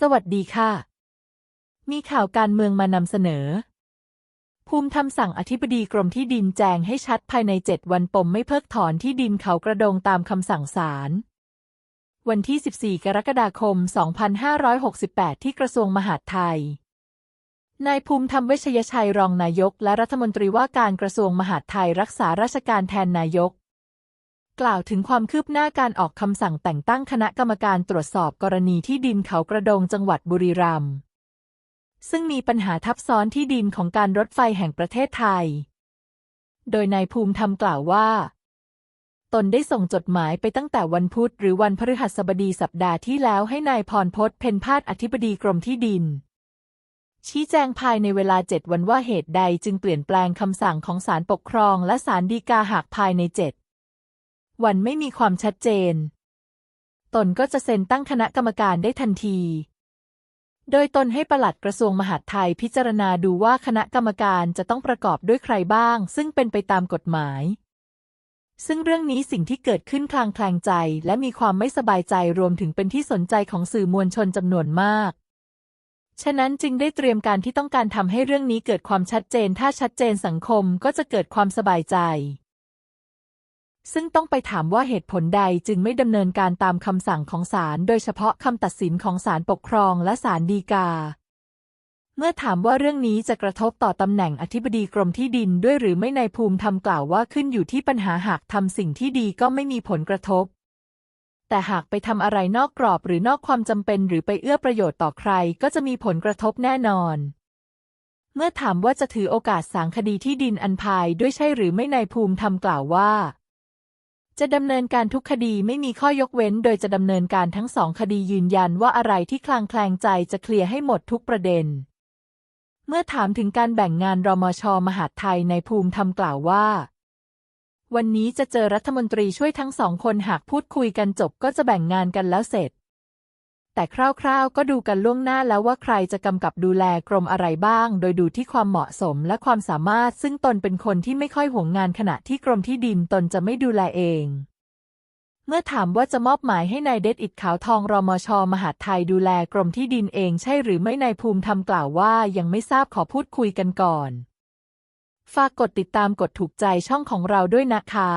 สวัสดีค่ะ มีข่าวการเมืองมานำเสนอ ภูมิธรรมสั่งอธิบดีกรมที่ดินแจงให้ชัดภายในเจ็ดวันปมไม่เพิกถอนที่ดินเขากระดงตามคำสั่งศาลวันที่ 14 กรกฎาคม 2568 ที่กระทรวงมหาดไทย นายภูมิธรรมเวชยชัยรองนายก และรัฐมนตรีว่าการกระทรวงมหาดไทยรักษาราชการแทนนายก กล่าวถึงความคืบหน้าการออกคำสั่งแต่งตั้งคณะกรรมการตรวจสอบกรณีที่ดินเขากระโดงจังหวัดบุรีรัมย์ซึ่งมีปัญหาทับซ้อนที่ดินของการรถไฟแห่งประเทศไทย โดยนายภูมิธรรมกล่าวว่า ตนได้ส่งจดหมายไปตั้งแต่วันพุธหรือวันพฤหัสบดีสัปดาห์ที่แล้วให้นายพรพศเพ็ญพาดอธิบดีกรมที่ดิน ชี้แจงภายในเวลาเจ็ดวันว่าเหตุใดจึงเปลี่ยนแปลงคำสั่งของศาลปกครองและศาลฎีกาหากภายในเจ็ด วันไม่มีความชัดเจน ตนก็จะเซ็นตั้งคณะกรรมการได้ทันที โดยตนให้ปลัดกระทรวงมหาดไทยพิจารณาดูว่าคณะกรรมการจะต้องประกอบด้วยใครบ้าง ซึ่งเป็นไปตามกฎหมาย ซึ่งเรื่องนี้สิ่งที่เกิดขึ้นคลางแคลงใจ และมีความไม่สบายใจรวมถึงเป็นที่สนใจของสื่อมวลชนจำนวนมากฉะนั้นจึงได้เตรียมการที่ต้องการทำให้เรื่องนี้เกิดความชัดเจน ถ้าชัดเจนสังคมก็จะเกิดความสบายใจ ซึ่งต้องไปถามว่าเหตุผลใดจึงไม่ดำเนินการตามคำสั่งของศาลโดยเฉพาะคำตัดสินของศาลปกครองและศาลฎีกา เมื่อถามว่าเรื่องนี้จะกระทบต่อตำแหน่งอธิบดีกรมที่ดินด้วยหรือไม่นายภูมิธรรมกล่าวว่าขึ้นอยู่ที่ปัญหาหากทำสิ่งที่ดีก็ไม่มีผลกระทบ แต่หากไปทำอะไรนอกกรอบหรือนอกความจำเป็น หรือไปเอื้อประโยชน์ต่อใครก็จะมีผลกระทบแน่นอนเมื่อถามว่าจะถือโอกาสสางคดีที่ดินอันพายด้วยใช่หรือไม่นายภูมิธรรมกล่าวว่า จะดำเนินการทุกคดีไม่มีข้อยกเว้น โดยจะดำเนินการทั้งสองคดียืนยันว่าอะไรที่คลางแคลงใจจะเคลียร์ให้หมดทุกประเด็น เมื่อถามถึงการแบ่งงานรมชมหาดไทยในภูมิธรรมกล่าวว่า วันนี้จะเจอรัฐมนตรีช่วยทั้งสองคนหากพูดคุยกันจบก็จะแบ่งงานกันแล้วเสร็จ แต่คร่าวๆ ก็ดูกันล่วงหน้าแล้วว่าใครจะกำกับดูแลกรมอะไรบ้าง โดยดูที่ความเหมาะสมและความสามารถ ซึ่งตนเป็นคนที่ไม่ค่อยห่วงงานขณะที่กรมที่ดินตนจะไม่ดูแลเอง เมื่อถามว่าจะมอบหมายให้นายเดชอิดขาวทองรมช มหาดไทยดูแลกรมที่ดินเองใช่หรือไม่นายภูมิธรรมกล่าวว่ายังไม่ทราบขอพูดคุยกันก่อน ฝากกดติดตามกดถูกใจช่องของเราด้วยนะคะ